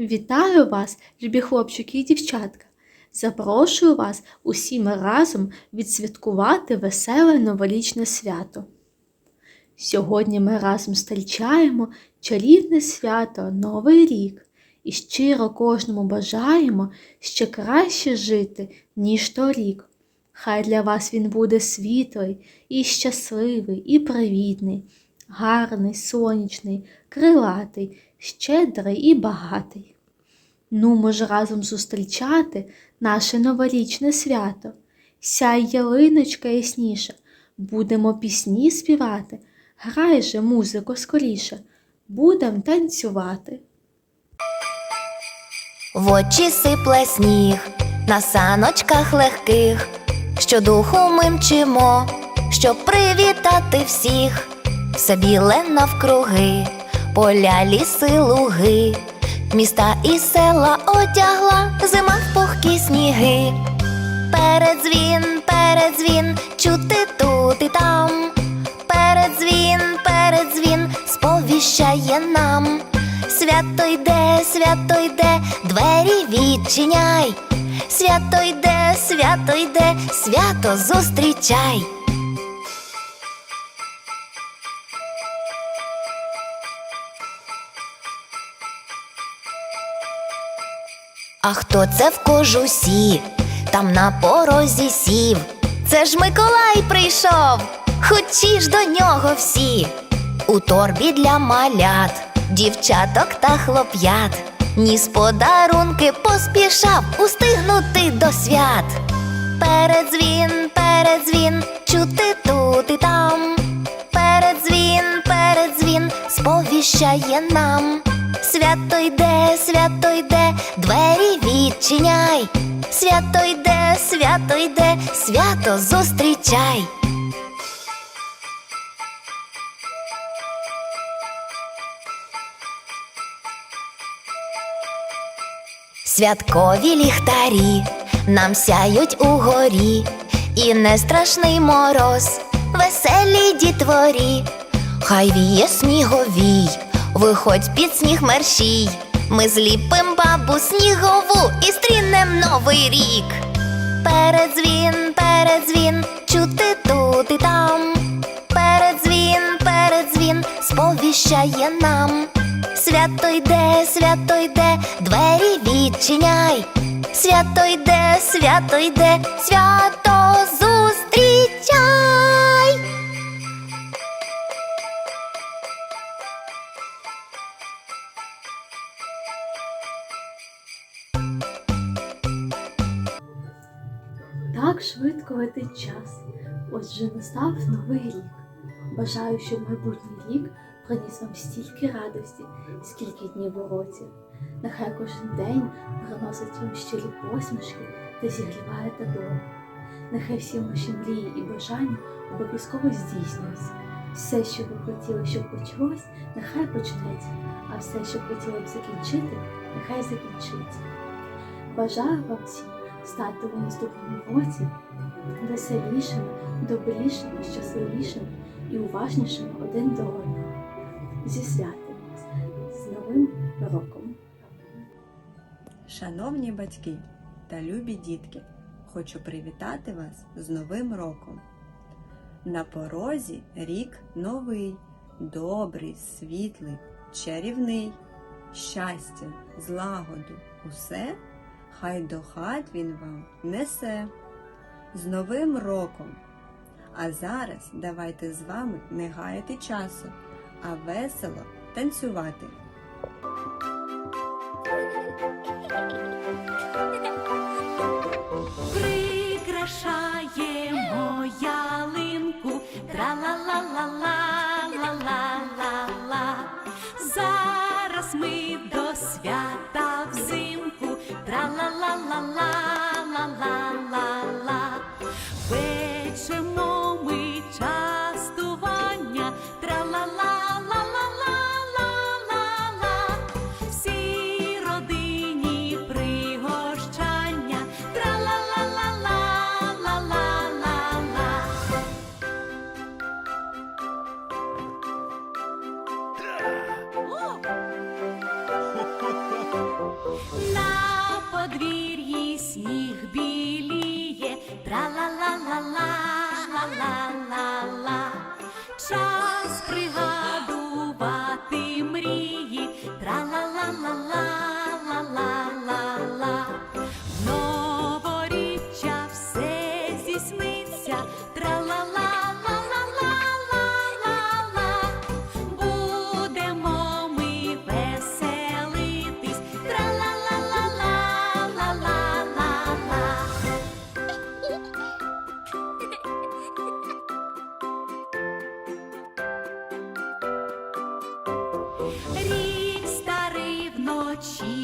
Вітаю вас, любі хлопчики і дівчатка. Запрошую вас усім разом відсвяткувати веселе новорічне свято. Сьогодні ми разом зустрічаємо чарівне свято Новий рік і щиро кожному бажаємо ще краще жити, ніж торік. Хай для вас він буде світлий і щасливий, і привітний, гарний, сонячний, крилатий, щедрий і багатий. Ну, може разом зустрічати наше новорічне свято. Сяй ялиночка ясніша, будемо пісні співати, грай же, музико, скоріше, будем танцювати. В очі сипле сніг, на саночках легких, щодуху ми мчимо, щоб привітати всіх, все біле навкруги, поля, ліси, луги, міста і села одягла зима в пухкі сніги. Передзвін, передзвін, чути тут і там. Передзвін, передзвін, сповіщає нам. Свято йде, свято йде, двері відчиняй. Свято йде, свято йде, свято зустрічай. А хто це в кожусі? Там на порозі сів. Це ж Миколай прийшов, хочі ж до нього всі. У торбі для малят, дівчаток та хлоп'ят. Ніс подарунки поспішав устигнути до свят. Передзвін, передзвін, чути тут і там. Передзвін, передзвін, сповіщає нам. Свято йде, свято йде, двері відчиняй. Свято йде, свято йде, свято зустрічай. Святкові ліхтарі нам сяють угорі, і не страшний мороз, веселі дітворі, хай віє сніговій, виходь під сніг мерщій. Ми зліпим бабу снігову і стрінем новий рік. Передзвін, передзвін, чути тут і там. Передзвін, передзвін, сповіщає нам. Свято йде, свято йде, двері відчиняй. Свято йде, свято йде, свято зустрічай. Так швидко летить час. Отже, настав новий рік. Бажаю, щоб майбутній рік приніс вам стільки радості, скільки днів у році. Нехай кожен день приносить вам щирі посмішки та зігріває додому. Нехай всі ваші мрії і бажання обов'язково здійснюються. Все, що ви хотіли, щоб почалось, нехай почнеться, а все, що хотіли б закінчити, нехай закінчиться. Бажаю вам всім стати у наступному році веселішими, добрішими, щасливішими і уважнішими один до одного. Зі святом вас, з Новим роком! Шановні батьки та любі дітки, хочу привітати вас з Новим роком. На порозі рік новий, добрий, світлий, чарівний, щастя, злагоду, усе, хай до хат він вам несе. З Новим роком! А зараз давайте з вами не гаяти часу, а весело танцювати. Прикрашаємо ялинку, тра-ла-ла-ла-ла-ла-ла-ла-ла. Зараз ми до подвір'ї сніг біліє, тра-ла-ла-ла-ла-ла-ла-ла. 起